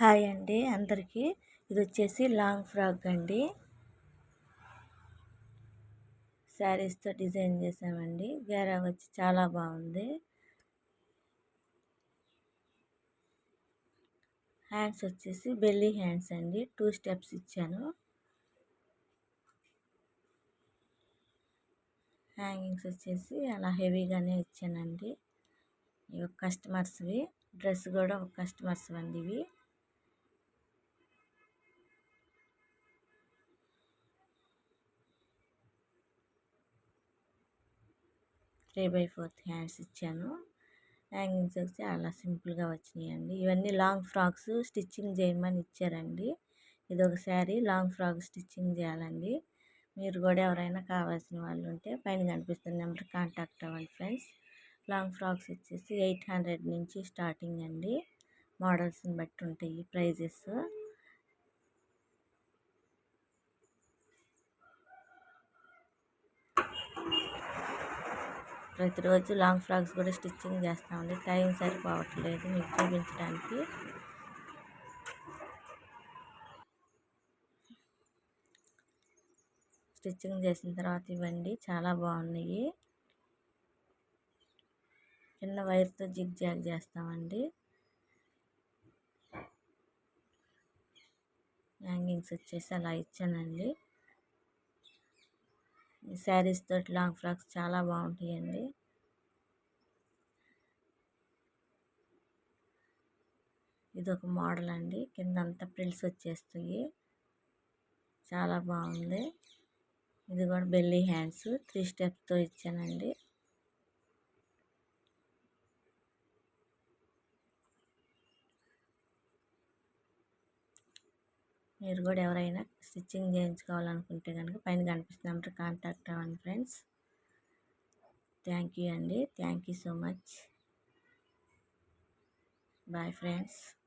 Hi అండి అందరికీ. ఇది వచ్చేసి లాంగ్ ఫ్రాక్ అండి. శారీస్తో డిజైన్ చేసామండి. గేరా వచ్చి చాలా బాగుంది. హ్యాండ్స్ వచ్చేసి బెల్లీ హ్యాండ్స్ అండి. టూ స్టెప్స్ ఇచ్చాను. హ్యాంగింగ్స్ వచ్చేసి అలా హెవీగానే ఇచ్చానండి. ఇవి కస్టమర్స్వి. డ్రెస్ కూడా ఒక కస్టమర్స్ అండి ఇవి త్రీ బై ఫోర్త్ హ్యాండ్స్ ఇచ్చాను. హ్యాంగింగ్స్ వచ్చి అలా సింపుల్గా వచ్చినాయండి. ఇవన్నీ లాంగ్ ఫ్రాక్స్ స్టిచ్చింగ్ చేయమని ఇచ్చారండి. ఇది ఒక శారీ లాంగ్ ఫ్రాక్ స్టిచ్చింగ్ చేయాలండి. మీరు కూడా ఎవరైనా కావాల్సిన వాళ్ళు ఉంటే పైన కనిపిస్తున్న నెంబర్ కాంటాక్ట్ అవ్వండి ఫ్రెండ్స్. లాంగ్ ఫ్రాక్స్ వచ్చేసి ఎయిట్ హండ్రెడ్ నుంచి స్టార్టింగ్ అండి. మోడల్స్ని బట్టి ఉంటాయి ప్రైజెస్. ప్రతిరోజు లాంగ్ ఫ్రాక్స్ కూడా స్టిచ్చింగ్ చేస్తామండి టైం సరిపోవట్లేదు మీకు చూపించడానికి. స్టిచ్చింగ్ చేసిన తర్వాత ఇవ్వండి. చాలా బాగున్నాయి. చిన్న వైర్తో జిగ్ జాగ్ చేస్తామండి. హ్యాంగింగ్స్ వచ్చేసి అలా ఇచ్చానండి. శారీస్ తోటి లాంగ్ ఫ్రాక్స్ చాలా బాగుంటాయండి. ఇది ఒక మోడల్ అండి కింద అంతా ప్రిల్స్ వచ్చేస్తాయి. చాలా బాగుంది. ఇది కూడా బెల్లీ హ్యాండ్స్ త్రీ స్టెప్స్తో ఇచ్చానండి. మీరు కూడా ఎవరైనా స్టిచ్చింగ్ చేయించుకోవాలనుకుంటే కనుక పైన కనిపిస్తున్న నెంబర్ కాంటాక్ట్ అవ్వండి ఫ్రెండ్స్. థ్యాంక్ యూ అండి. Thank you so much. Bye friends.